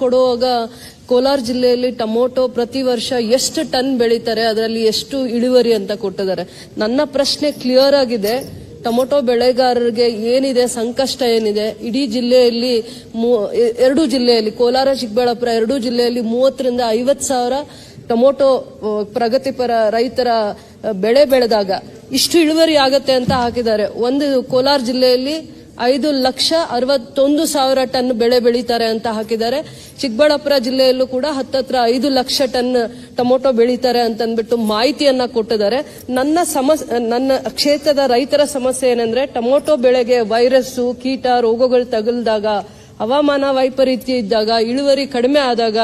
ಕೊಡುವಾಗ ಕೋಲಾರ ಜಿಲ್ಲೆಯಲ್ಲಿ ಟೊಮೊಟೊ ಪ್ರತಿ ವರ್ಷ ಎಷ್ಟು ಟನ್ ಬೆಳೀತಾರೆ, ಅದರಲ್ಲಿ ಎಷ್ಟು ಇಳುವರಿ ಅಂತ ಕೊಟ್ಟಿದ್ದಾರೆ. ನನ್ನ ಪ್ರಶ್ನೆ ಕ್ಲಿಯರ್ ಆಗಿದೆ. ಟೊಮೊಟೊ ಬೆಳೆಗಾರರಿಗೆ ಏನಿದೆ, ಸಂಕಷ್ಟ ಏನಿದೆ? ಇಡೀ ಜಿಲ್ಲೆಯಲ್ಲಿ ಎರಡು ಜಿಲ್ಲೆಯಲ್ಲಿ, ಕೋಲಾರ, ಚಿಕ್ಕಬಳ್ಳಾಪುರ ಎರಡು ಜಿಲ್ಲೆಯಲ್ಲಿ ಮೂವತ್ತರಿಂದ ಐವತ್ತು ಸಾವಿರ ಟೊಮೊಟೊ ಪ್ರಗತಿಪರ ರೈತರ, ಬೆಳೆ ಬೆಳೆದಾಗ ಇಷ್ಟು ಇಳುವರಿ ಆಗತ್ತೆ ಅಂತ ಹಾಕಿದ್ದಾರೆ. ಒಂದು ಕೋಲಾರ ಜಿಲ್ಲೆಯಲ್ಲಿ ಐದು ಲಕ್ಷ ಅರವತ್ತೊಂದು ಸಾವಿರ ಟನ್ ಬೆಳೆ ಬೆಳೀತಾರೆ ಅಂತ ಹಾಕಿದ್ದಾರೆ. ಚಿಕ್ಕಬಳ್ಳಾಪುರ ಜಿಲ್ಲೆಯಲ್ಲೂ ಕೂಡ ಹತ್ತತ್ರ ಐದು ಲಕ್ಷ ಟನ್ ಟೊಮೊಟೊ ಬೆಳೀತಾರೆ ಅಂತ ಅಂದ್ಬಿಟ್ಟು ಮಾಹಿತಿಯನ್ನ ಕೊಟ್ಟಿದ್ದಾರೆ. ನನ್ನ ಸಮಸ್, ನನ್ನ ಕ್ಷೇತ್ರದ ರೈತರ ಸಮಸ್ಯೆ ಏನಂದ್ರೆ ಟೊಮೊಟೊ ಬೆಳೆಗೆ ವೈರಸ್ಸು, ಕೀಟ, ರೋಗಗಳು ತಗುಲ್ದಾಗ, ಹವಾಮಾನ ವೈಪರೀತ್ಯ ಇದ್ದಾಗ, ಇಳುವರಿ ಕಡಿಮೆ ಆದಾಗ,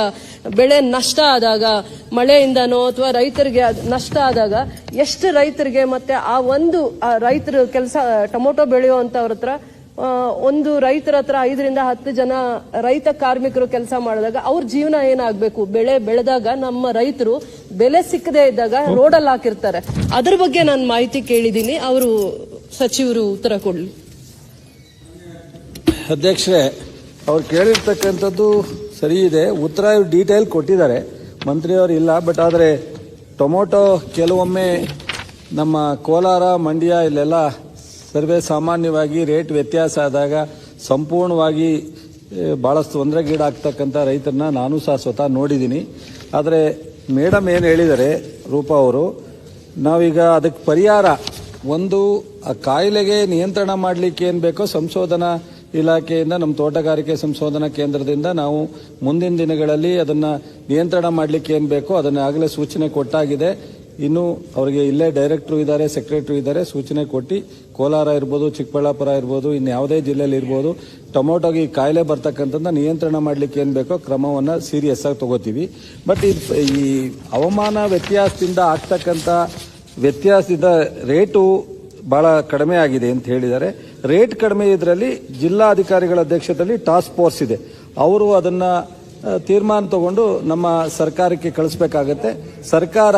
ಬೆಳೆ ನಷ್ಟ ಆದಾಗ, ಮಳೆಯಿಂದನೋ ಅಥವಾ ರೈತರಿಗೆ ನಷ್ಟ ಆದಾಗ ಎಷ್ಟು ರೈತರಿಗೆ ಮತ್ತೆ ಆ ಒಂದು ರೈತರು ಕೆಲಸ, ಟೊಮೊಟೊ ಬೆಳೆಯುವಂತವ್ರ ಹತ್ರ ಒಂದು ರೈತರ ಹತ್ರ ಐದರಿಂದ ಹತ್ತು ಜನ ರೈತ ಕಾರ್ಮಿಕರು ಕೆಲಸ ಮಾಡಿದಾಗ ಅವ್ರ ಜೀವನ ಏನಾಗಬೇಕು? ಬೆಳೆ ಬೆಳೆದಾಗ ನಮ್ಮ ರೈತರು ಬೆಲೆ ಸಿಕ್ಕದೆ ಇದ್ದಾಗ ರೋಡಲ್ಲಿ ಹಾಕಿರ್ತಾರೆ. ಅದ್ರ ಬಗ್ಗೆ ನಾನು ಮಾಹಿತಿ ಕೇಳಿದ್ದೀನಿ. ಅವರು ಸಚಿವರು ಉತ್ತರ ಕೊಡ್ಲಿ. ಅಧ್ಯಕ್ಷರೇ, ಅವ್ರು ಕೇಳಿರ್ತಕ್ಕಂಥದ್ದು ಸರಿ ಇದೆ. ಉತ್ತರ ಡೀಟೇಲ್ ಕೊಟ್ಟಿದ್ದಾರೆ. ಮಂತ್ರಿಯವರು ಇಲ್ಲ, ಬಟ್ ಆದರೆ ಟೊಮೊಟೊ ಕೆಲವೊಮ್ಮೆ ನಮ್ಮ ಕೋಲಾರ, ಮಂಡ್ಯ ಇಲ್ಲೆಲ್ಲ ಸರ್ವೇ ಸಾಮಾನ್ಯವಾಗಿ ರೇಟ್ ವ್ಯತ್ಯಾಸ ಆದಾಗ ಸಂಪೂರ್ಣವಾಗಿ ಭಾಳಷ್ಟು ತೊಂದರೆಗೀಡಾಗ್ತಕ್ಕಂಥ ರೈತರನ್ನ ನಾನು ಸಹ ಸ್ವತಃ ನೋಡಿದ್ದೀನಿ. ಆದರೆ ಮೇಡಮ್ ಏನು ಹೇಳಿದ್ದಾರೆ ರೂಪಾ ಅವರು, ನಾವೀಗ ಅದಕ್ಕೆ ಪರಿಹಾರ, ಒಂದು, ಆ ಕಾಯಿಲೆಗೆ ನಿಯಂತ್ರಣ ಮಾಡಲಿಕ್ಕೆ ಏನು ಬೇಕೋ ಸಂಶೋಧನಾ ಇಲಾಖೆಯಿಂದ, ನಮ್ಮ ತೋಟಗಾರಿಕೆ ಸಂಶೋಧನಾ ಕೇಂದ್ರದಿಂದ ನಾವು ಮುಂದಿನ ದಿನಗಳಲ್ಲಿ ಅದನ್ನು ನಿಯಂತ್ರಣ ಮಾಡಲಿಕ್ಕೆ ಏನು ಬೇಕೋ ಅದನ್ನು ಆಗಲೇ ಸೂಚನೆ ಕೊಟ್ಟಾಗಿದೆ. ಇನ್ನು ಅವರಿಗೆ ಇಲ್ಲೇ ಡೈರೆಕ್ಟ್ರು ಇದ್ದಾರೆ ಸೆಕ್ರೆಟರಿ ಇದ್ದಾರೆ, ಸೂಚನೆ ಕೊಟ್ಟು ಕೋಲಾರ ಇರ್ಬೋದು, ಚಿಕ್ಕಬಳ್ಳಾಪುರ ಇರ್ಬೋದು, ಇನ್ನು ಯಾವುದೇ ಜಿಲ್ಲೆಯಲ್ಲಿ ಇರ್ಬೋದು, ಟೊಮೊಟೊಗೆ ಈ ಕಾಯಿಲೆ ಬರ್ತಕ್ಕಂಥದ್ದು ನಿಯಂತ್ರಣ ಮಾಡಲಿಕ್ಕೆ ಏನು ಬೇಕೋ ಕ್ರಮವನ್ನು ಸೀರಿಯಸ್ ಆಗಿ ತಗೋತೀವಿ. ಬಟ್ ಈ ಹವಾಮಾನ ವ್ಯತ್ಯಾಸದಿಂದ ಆಗ್ತಕ್ಕಂಥ ವ್ಯತ್ಯಾಸದ ರೇಟು ಬಹಳ ಕಡಿಮೆ ಆಗಿದೆ ಅಂತ ಹೇಳಿದ್ದಾರೆ. ರೇಟ್ ಕಡಿಮೆ ಇದರಲ್ಲಿ ಜಿಲ್ಲಾಧಿಕಾರಿಗಳ ಅಧ್ಯಕ್ಷತೆಯಲ್ಲಿ ಟಾಸ್ಕ್ ಫೋರ್ಸ್ ಇದೆ. ಅವರು ಅದನ್ನ ತೀರ್ಮಾನ ತಗೊಂಡು ನಮ್ಮ ಸರ್ಕಾರಕ್ಕೆ ಕಳಿಸ್ಬೇಕಾಗತ್ತೆ. ಸರ್ಕಾರ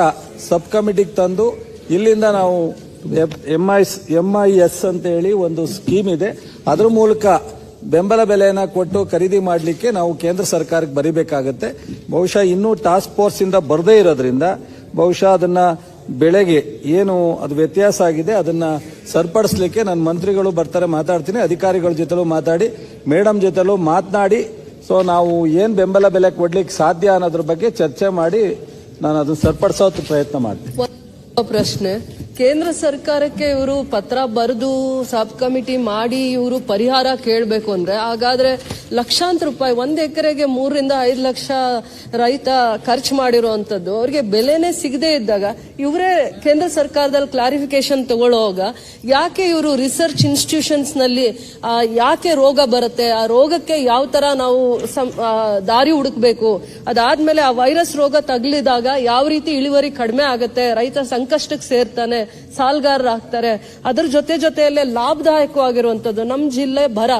ಸಬ್ ಕಮಿಟಿಗೆ ತಂದು ಇಲ್ಲಿಂದ ನಾವು M I M I S ಅಂತ ಹೇಳಿ ಒಂದು ಸ್ಕೀಮ್ ಇದೆ. ಅದ್ರ ಮೂಲಕ ಬೆಂಬಲ ಬೆಲೆಯನ್ನು ಕೊಟ್ಟು ಖರೀದಿ ಮಾಡಲಿಕ್ಕೆ ನಾವು ಕೇಂದ್ರ ಸರ್ಕಾರಕ್ಕೆ ಬರೀಬೇಕಾಗತ್ತೆ. ಬಹುಶಃ ಇನ್ನೂ ಟಾಸ್ಕ್ ಫೋರ್ಸ್ ಇಂದ ಬರದೇ ಇರೋದ್ರಿಂದ ಬಹುಶಃ ಅದನ್ನ ಬೆಳೆಗೆ ಏನು ಅದು ವ್ಯತ್ಯಾಸ ಆಗಿದೆ, ಅದನ್ನ ಸರಿಪಡಿಸ್ಲಿಕ್ಕೆ ನನ್ನ ಮಂತ್ರಿಗಳು ಬರ್ತಾರೆ ಮಾತಾಡ್ತೀನಿ, ಅಧಿಕಾರಿಗಳ ಜೊತೆಲೂ ಮಾತಾಡಿ, ಮೇಡಮ್ ಜೊತೆಲೂ ಮಾತನಾಡಿ ಸೊ ನಾವು ಏನು ಬೆಂಬಲ ಬೆಲೆ ಕೊಡ್ಲಿಕ್ಕೆ ಸಾಧ್ಯ ಅನ್ನೋದ್ರ ಬಗ್ಗೆ ಚರ್ಚೆ ಮಾಡಿ ನಾನು ಅದನ್ನ ಸರಿಪಡಿಸೋ ಪ್ರಯತ್ನ ಮಾಡ್ತೀನಿ. ಪ್ರಶ್ನೆ. ಕೇಂದ್ರ ಸರ್ಕಾರಕ್ಕೆ ಇವರು ಪತ್ರ ಬರೆದು ಸಬ್ ಕಮಿಟಿ ಮಾಡಿ ಇವರು ಪರಿಹಾರ ಕೇಳಬೇಕು ಅಂದ್ರೆ, ಹಾಗಾದ್ರೆ ಲಕ್ಷಾಂತರ ರೂಪಾಯಿ, ಒಂದು ಎಕರೆಗೆ ಮೂರರಿಂದ ಐದು ಲಕ್ಷ ರೈತ ಖರ್ಚು ಮಾಡಿರುವಂತದ್ದು, ಅವ್ರಿಗೆ ಬೆಲೆನೇ ಸಿಗದೇ ಇದ್ದಾಗ ಇವರೇ ಕೇಂದ್ರ ಸರ್ಕಾರದಲ್ಲಿ ಕ್ಲಾರಿಫಿಕೇಶನ್ ತಗೊಳ್ಳುವಾಗ ಯಾಕೆ ಇವರು ರಿಸರ್ಚ್ ಇನ್ಸ್ಟಿಟ್ಯೂಷನ್ಸ್ನಲ್ಲಿ ಯಾಕೆ ರೋಗ ಬರುತ್ತೆ, ಆ ರೋಗಕ್ಕೆ ಯಾವ ತರ ನಾವು ದಾರಿ ಹುಡುಕ್ಬೇಕು, ಅದಾದ್ಮೇಲೆ ಆ ವೈರಸ್ ರೋಗ ತಗಲಿದಾಗ ಯಾವ ರೀತಿ ಇಳುವರಿ ಕಡಿಮೆ ಆಗುತ್ತೆ, ರೈತ ಸಂಕಷ್ಟಕ್ಕೆ ಸೇರ್ತಾನೆ ಸಾಲ್ಗಾರರಾಗ್ತಾರೆ. ಅದ್ರ ಜೊತೆ ಜೊತೆಯಲ್ಲೇ ಲಾಭದಾಯಕವಾಗಿರುವಂಥದ್ದು ನಮ್ಮ ಜಿಲ್ಲೆ ಬರ.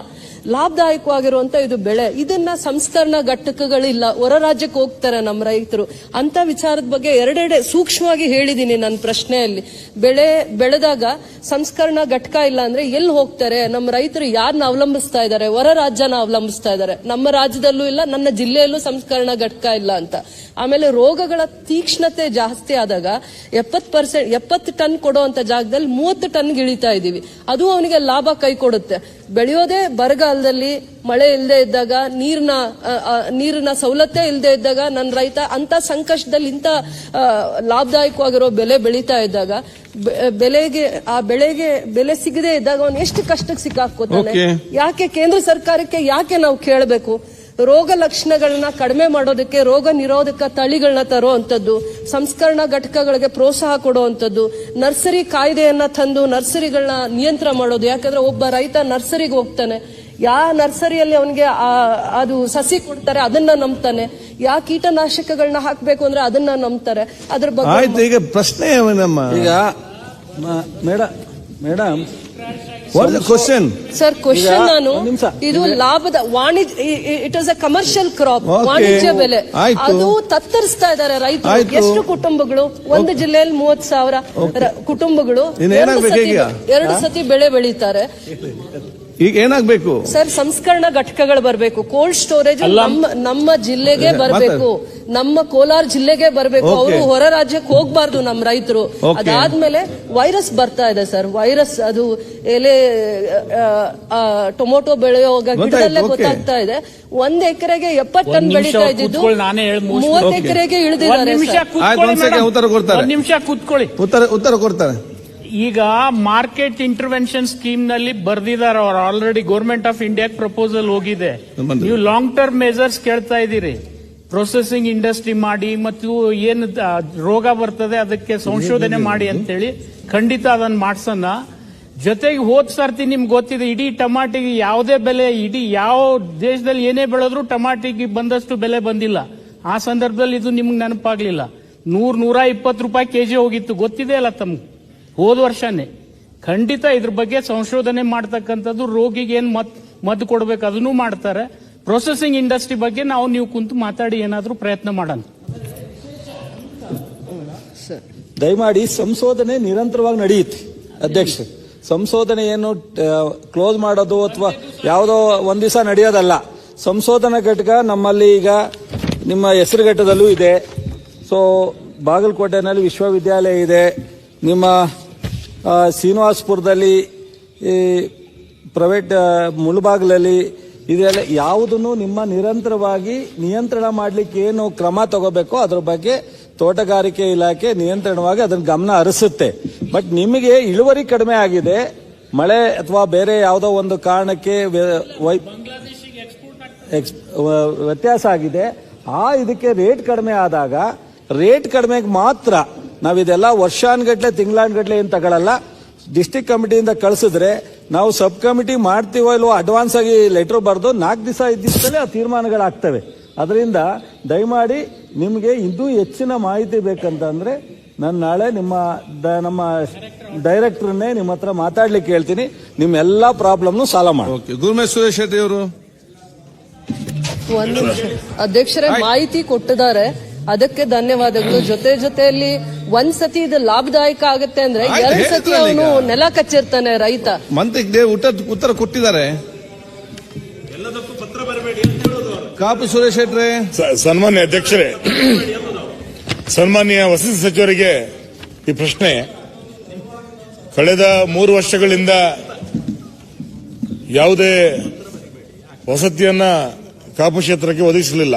ಲಾಭದಾಯಕವಾಗಿರುವಂತ ಇದು ಬೆಳೆ. ಇದನ್ನ ಸಂಸ್ಕರಣಾ ಘಟಕಗಳಿಲ್ಲ. ಹೊರ ರಾಜ್ಯಕ್ಕೆ ಹೋಗ್ತಾರೆ ನಮ್ಮ ರೈತರು. ಅಂತ ವಿಚಾರದ ಬಗ್ಗೆ ಎರಡೆಡೆ ಸೂಕ್ಷ್ಮವಾಗಿ ಹೇಳಿದ್ದೀನಿ ನನ್ನ ಪ್ರಶ್ನೆಯಲ್ಲಿ. ಬೆಳೆ, ಬೆಳೆದಾಗ ಸಂಸ್ಕರಣಾ ಘಟಕ ಇಲ್ಲ ಅಂದ್ರೆ ಎಲ್ಲಿ ಹೋಗ್ತಾರೆ? ನಮ್ಮ ರೈತರು ಯಾರನ್ನ ಅವಲಂಬಿಸ್ತಾ ಇದ್ದಾರೆ? ಹೊರ ರಾಜ್ಯನ ಅವಲಂಬಿಸ್ತಾ ಇದ್ದಾರೆ. ನಮ್ಮ ರಾಜ್ಯದಲ್ಲೂ ಇಲ್ಲ, ನನ್ನ ಜಿಲ್ಲೆಯಲ್ಲೂ ಸಂಸ್ಕರಣಾ ಘಟಕ ಇಲ್ಲ ಅಂತ. ಆಮೇಲೆ ರೋಗಗಳ ತೀಕ್ಷ್ಣತೆ ಜಾಸ್ತಿ ಆದಾಗ ಎಪ್ಪತ್ ಪರ್ಸೆಂಟ್, ಎಪ್ಪತ್ತು ಟನ್ ಕೊಡುವಂತ ಜಾಗದಲ್ಲಿ ಮೂವತ್ತು ಟನ್ ಇಳಿತಾ ಇದೀವಿ. ಅದು ಅವನಿಗೆ ಲಾಭ ಕೈ ಕೊಡುತ್ತೆ. ಬೆಳೆಯೋದೇ ಬರಗಾಲದಲ್ಲಿ ಮಳೆ ಇಲ್ಲದೆ ಇದ್ದಾಗ ನೀರಿನ ನೀರಿನ ಸೌಲತ್ತೆ ಇಲ್ಲದೆ ಇದ್ದಾಗ ನನ್ನ ರೈತ ಅಂತ ಸಂಕಷ್ಟದಲ್ಲಿ ಇಂಥ ಲಾಭದಾಯಕವಾಗಿರೋ ಬೆಲೆ ಬೆಳೀತಾ ಇದ್ದಾಗ ಬೆಲೆಗೆ ಆ ಬೆಳೆಗೆ ಬೆಲೆ ಸಿಗದೆ ಇದ್ದಾಗ ಅವನು ಎಷ್ಟು ಕಷ್ಟಕ್ಕೆ ಸಿಕ್ಕಾಕೋತಾನೆ ಯಾಕೆ ಕೇಂದ್ರ ಸರ್ಕಾರಕ್ಕೆ ಯಾಕೆ ನಾವು ಕೇಳಬೇಕು? ರೋಗ ಲಕ್ಷಣಗಳನ್ನ ಕಡಿಮೆ ಮಾಡೋದಕ್ಕೆ ರೋಗ ನಿರೋಧಕ ತಳಿಗಳನ್ನ ತರುವಂತದ್ದು ಸಂಸ್ಕರಣಾ ಘಟಕಗಳಿಗೆ ಪ್ರೋತ್ಸಾಹ ಕೊಡುವಂತದ್ದು ನರ್ಸರಿ ಕಾಯ್ದೆಯನ್ನ ತಂದು ನರ್ಸರಿಗಳನ್ನ ನಿಯಂತ್ರಣ ಮಾಡೋದು. ಯಾಕಂದ್ರೆ ಒಬ್ಬ ರೈತ ನರ್ಸರಿಗೆ ಹೋಗ್ತಾನೆ. ಯಾ ನರ್ಸರಿಯಲ್ಲಿ ಅವನಿಗೆ ಅದು ಸಸಿ ಕೊಡ್ತಾರೆ ಅದನ್ನ ನಂಬ್ತಾನೆ. ಯಾ ಕೀಟನಾಶಕಗಳನ್ನ ಹಾಕ್ಬೇಕು ಅಂದ್ರೆ ಅದನ್ನ ನಂಬ್ತಾರೆ. ಅದ್ರ ಬಗ್ಗೆ ಆಯ್ತು ಈಗ ಪ್ರಶ್ನೆ ನಮ್ಮ ಈಗ ಮೇಡಮ್ ಕ್ವಶನ್ ಸರ್ ಕ್ವಶನ್ ನಾನು ಇದು ಲಾಭದ ವಾಣಿಜ್ಯ it is a commercial crop. ವಾಣಿಜ್ಯ ಬೆಲೆ. ಅದು ತತ್ತರಿಸ್ತಾ ಇದ್ದಾರೆ ರೈತರು. ಎಷ್ಟು ಕುಟುಂಬಗಳು? ಒಂದು ಜಿಲ್ಲೆಯಲ್ಲಿ ಮೂವತ್ ಸಾವಿರ ಕುಟುಂಬಗಳು? ಎರಡು ಸತಿ ಬೆಳೆ ಬೆಳೀತಾರೆ. ಈಗ ಏನಾಗ್ಬೇಕು? ಸರ್ ಸಂಸ್ಕರಣಾ ಘಟಕಗಳು ಬರಬೇಕು. ಕೋಲ್ಡ್ ಸ್ಟೋರೇಜ್ ನಮ್ಮ ನಮ್ಮ ಜಿಲ್ಲೆಗೆ ಬರಬೇಕು. ನಮ್ಮ ಕೋಲಾರ ಜಿಲ್ಲೆಗೆ ಬರಬೇಕು. ಅವರು ಹೊರ ರಾಜ್ಯಕ್ಕೆ ಹೋಗ್ಬಾರ್ದು ನಮ್ಮ ರೈತರು. ಅದಾದ್ಮೇಲೆ ವೈರಸ್ ಬರ್ತಾ ಇದೆ ಸರ್. ವೈರಸ್ ಅದು ಎಲೆ ಟೊಮೊಟೊ ಬೆಳೆಯುವಾಗ ಗಿಡದಲ್ಲೇ ಗೊತ್ತಾಗ್ತಾ ಇದೆ. ಒಂದ್ ಎಕರೆಗೆ ಎಪ್ಪತ್ ಟನ್ ಬೆಳೀತಾ ಇದ್ದಿದ್ದು. ಮೂವತ್ತು ಎಕರೆಗೆ ಇಳಿದಿದ್ದಾರೆ ನಿಮಿಷ ಕೂತ್ಕೊಳ್ಳಿ ಒಂದ್ ಉತ್ತರ ಕೊಡ್ತಾರೆ. ನಿಮಿಷ ಕೂತ್ಕೊಳ್ಳಿ. ಉತ್ತರ ಉತ್ತರ ಕೊಡ್ತಾರೆ. ಈಗ ಮಾರ್ಕೆಟ್ ಇಂಟರ್ವೆನ್ಷನ್ ಸ್ಕೀಮ್ನಲ್ಲಿ ಬರ್ದಿದ್ದಾರೆ ಅವರು. Already government of India proposal ಹೋಗಿದೆ. ನೀವು ಲಾಂಗ್ ಟರ್ಮ್ ಮೆಜರ್ಸ್ ಕೇಳ್ತಾ ಇದ್ದೀರಿ. ಪ್ರೊಸೆಸಿಂಗ್ ಇಂಡಸ್ಟ್ರಿ ಮಾಡಿ ಮತ್ತು ಏನು ರೋಗ ಬರ್ತದೆ ಅದಕ್ಕೆ ಸಂಶೋಧನೆ ಮಾಡಿ ಅಂತೇಳಿ ಖಂಡಿತ ಅದನ್ನ ಮಾಡ್ಸೋಣ. ಜೊತೆಗೆ ಹೋದ್ ಸರ್ತಿ ನಿಮ್ಗೆ ಗೊತ್ತಿದೆ ಇಡೀ ಟಮಾಟಿಗೆ ಯಾವುದೇ ಬೆಲೆ ಇಡೀ ಯಾವ ದೇಶದಲ್ಲಿ ಏನೇ ಬೆಳೆದ್ರು ಟಮಾಟಿಗೆ ಬಂದಷ್ಟು ಬೆಲೆ ಬಂದಿಲ್ಲ. ಆ ಸಂದರ್ಭದಲ್ಲಿ ಇದು ನಿಮ್ಗೆ ನೆನಪಾಗ್ಲಿಲ್ಲ. ನೂರ್ ನೂರ ಇಪ್ಪತ್ತು ರೂಪಾಯಿ ಕೆಜಿ ಹೋಗಿತ್ತು. ಗೊತ್ತಿದೆ ಅಲ್ಲ ತಮ್ಗೆ? ಹೋದ ವರ್ಷನೇ ಖಂಡಿತ ಇದ್ರ ಬಗ್ಗೆ ಸಂಶೋಧನೆ ಮಾಡ್ತಕ್ಕಂಥದ್ದು ರೋಗಿಗೆ ಏನು ಮತ್ ಮದ್ದು ಕೊಡ್ಬೇಕು ಅದನ್ನು ಮಾಡ್ತಾರೆ. ಪ್ರೊಸೆಸಿಂಗ್ ಇಂಡಸ್ಟ್ರಿ ಬಗ್ಗೆ ನಾವು ನೀವು ಕುಂತು ಮಾತಾಡಿ ಏನಾದರೂ ಪ್ರಯತ್ನ ಮಾಡೋಣ. ದಯಮಾಡಿ ಸಂಶೋಧನೆ ನಿರಂತರವಾಗಿ ನಡೆಯುತ್ತೆ. ಅಧ್ಯಕ್ಷ ಸಂಶೋಧನೆ ಏನು ಕ್ಲೋಸ್ ಮಾಡೋದು ಅಥವಾ ಯಾವುದೋ ಒಂದ್ ದಿವಸ ನಡೆಯೋದಲ್ಲ. ಸಂಶೋಧನಾ ಘಟಕ ನಮ್ಮಲ್ಲಿ ಈಗ ನಿಮ್ಮ ಹೆಸರುಘಟ್ಟದಲ್ಲೂ ಇದೆ. ಸೊ ಬಾಗಲಕೋಟೆನಲ್ಲಿ ವಿಶ್ವವಿದ್ಯಾಲಯ ಇದೆ. ನಿಮ್ಮ ಶ್ರೀನಿವಾಸಪುರದಲ್ಲಿ ಈ ಪ್ರೈವೇಟ್ ಮುಳುಬಾಗಿಲಲ್ಲಿ ಇದೆಲ್ಲ ಯಾವುದನ್ನು ನಿಮ್ಮ ನಿರಂತರವಾಗಿ ನಿಯಂತ್ರಣ ಮಾಡಲಿಕ್ಕೆ ಏನು ಕ್ರಮ ತಗೋಬೇಕೋ ಅದ್ರ ಬಗ್ಗೆ ತೋಟಗಾರಿಕೆ ಇಲಾಖೆ ನಿಯಂತ್ರಣವಾಗಿ ಅದನ್ನ ಗಮನ ಹರಿಸುತ್ತೆ. ಬಟ್ ನಿಮಗೆ ಇಳುವರಿ ಕಡಿಮೆ ಆಗಿದೆ, ಮಳೆ ಅಥವಾ ಬೇರೆ ಯಾವುದೋ ಒಂದು ಕಾರಣಕ್ಕೆ ವ್ಯತ್ಯಾಸ ಆಗಿದೆ. ಆ, ಇದಕ್ಕೆ ರೇಟ್ ಕಡಿಮೆ ಆದಾಗ, ರೇಟ್ ಕಡಿಮೆಗೆ ಮಾತ್ರ ನಾವಿದೆಲ್ಲ ವರ್ಷಾನ್ಗಟ್ಲೆ ತಿಂಗಳಾನ್ಗಟ್ಲೆ ಏನು ತಗೊಳ್ಳಲ್ಲ ಡಿಸ್ಟಿಕ್ ಕಮಿಟಿಯಿಂದ ಕಳಿಸಿದ್ರೆ ನಾವು ಸಬ್ ಕಮಿಟಿ ಮಾಡ್ತೀವೋ ಇಲ್ವೋ ಅಡ್ವಾನ್ಸ್ ಆಗಿ ಲೆಟರ್ ಬರೆದು ನಾಲ್ಕು ದಿವಸ ಐದು ದಿವಸದಲ್ಲೇ ಆ ತೀರ್ಮಾನಗಳಾಗ್ತವೆ ಅದರಿಂದ ದಯಮಾಡಿ ನಿಮಗೆ ಇನ್ನೂ ಹೆಚ್ಚಿನ ಮಾಹಿತಿ ಬೇಕಂತಂದ್ರೆ ನಾನು ನಾಳೆ ನಿಮ್ಮ ದ- ನಮ್ಮ ಡೈರೆಕ್ಟರ್ನೇ ನಿಮ್ಮ ಹತ್ರ ಮಾತಾಡ್ಲಿಕ್ಕೆ ಹೇಳ್ತೀನಿ. ನಿಮ್ಮ ಎಲ್ಲ ಪ್ರಾಬ್ಲಮ್ನು ಸಾಲ್ವ್ ಮಾಡಿ. ಓಕೆ ಗುರುಮೇಶ್ ಸುರೇಶ್ ಶೆಟ್ಟಿ ಅವರು. ಒಂದು ನಿಮಿಷ. ಅಧ್ಯಕ್ಷರೇ ಮಾಹಿತಿ ಕೊಟ್ಟಿದ್ದಾರೆ. ಅದಕ್ಕೆ ಧನ್ಯವಾದಗಳು. ಜೊತೆ ಜೊತೆಯಲ್ಲಿ ಒಂದ್ ಸತಿ ಇದು ಲಾಭದಾಯಕ ಆಗುತ್ತೆ ಅಂದ್ರೆ ಆಯ್ತು, ಎರಡ್ ಸತಿ ಅವನು ಈಗ. ನೆಲ ಕಚ್ಚಿರ್ತಾನೆ ರೈತ. ಮಂತ್ರಿಗೆ ಉತ್ತರ ಉತ್ತರ ಕೊಟ್ಟಿದ್ದಾರೆ. ಕಾಪಿ ಸುರೇಶ್ ಶೆಟ್ರೆ ಸ- ಸನ್ಮಾನ್ಯ ಅಧ್ಯಕ್ಷರೇ. ಸನ್ಮಾನ್ಯ ವಸತಿ ಸಚಿವರಿಗೆ ಈ ಪ್ರಶ್ನೆ. ಕಳೆದ ಮೂರು ವರ್ಷಗಳಿಂದ ಯಾವುದೇ ವಸತಿಯನ್ನ ಕಾಪು ಕ್ಷೇತ್ರಕ್ಕೆ ಒದಗಿಸಲಿಲ್ಲ.